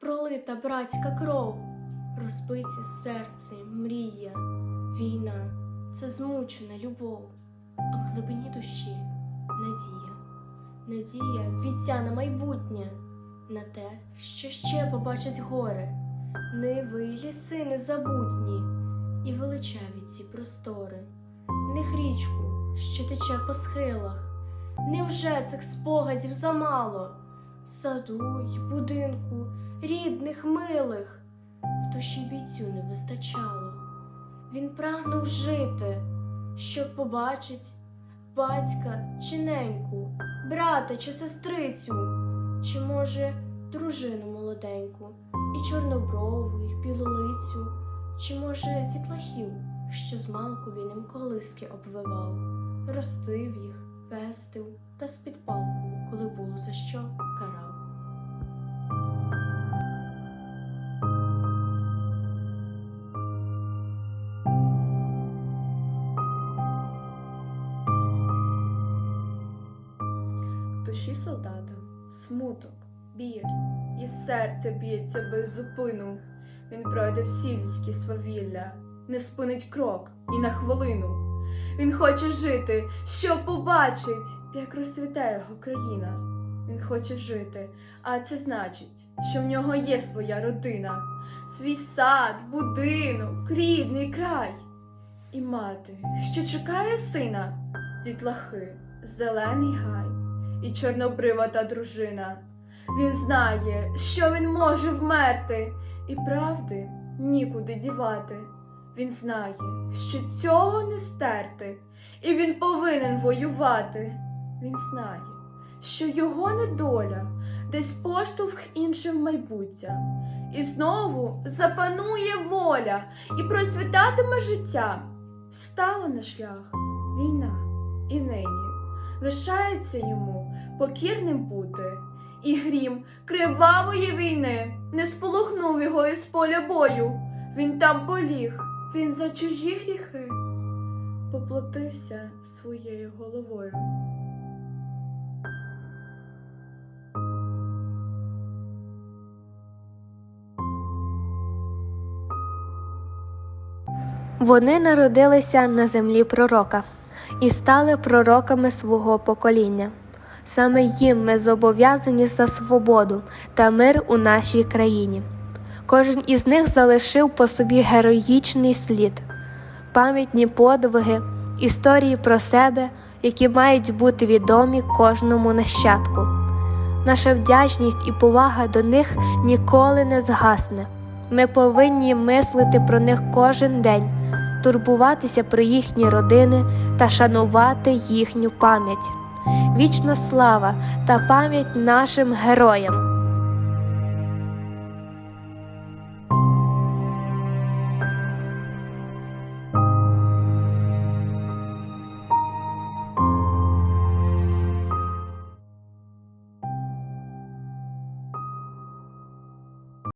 пролита братська кров, розбиті серце, мрія, війна це змучена любов, а в глибині душі надія, надія віця на майбутнє, на те, що ще побачать гори, ниви й ліси незабутні і величаві ці простори, них річку, що тече по схилах. Невже цих спогадів замало? Саду й будинку, рідних, милих, в душі бійцю не вистачало. Він прагнув жити, щоб побачить батька чи неньку, брата чи сестрицю, чи, може, дружину молоденьку, і чорноброву, і білолицю, чи, може, дітлахів, що змалку він їм колиски обвивав, ростив їх, пестив та з-під палку, коли було за що солдата смуток, біль, і серце б'ється без зупину. Він пройде всі людські свавілля, не спинить крок ні на хвилину. Він хоче жити, що побачить, як розцвіте його країна. Він хоче жити, а це значить, що в нього є своя родина, свій сад, будинок, рідний край. І мати, що чекає сина, дітлахи, зелений гай і чорнобрива та дружина. Він знає, що він може вмерти, і правди нікуди дівати. Він знає, що цього не стерти, і він повинен воювати. Він знає, що його недоля десь поштовх іншим майбуття, і знову запанує воля, і процвітатиме життя. Стала на шлях війна, і нині лишається йому покірним бути, і грім кривавої війни не сполохнув його із поля бою. Він там поліг, він за чужі гріхи поплатився своєю головою. Вони народилися на землі пророка і стали пророками свого покоління. Саме їм ми зобов'язані за свободу та мир у нашій країні. Кожен із них залишив по собі героїчний слід, пам'ятні подвиги, історії про себе, які мають бути відомі кожному нащадку. Наша вдячність і повага до них ніколи не згасне. Ми повинні мислити про них кожен день, турбуватися про їхні родини та шанувати їхню пам'ять. Вічна слава та пам'ять нашим героям,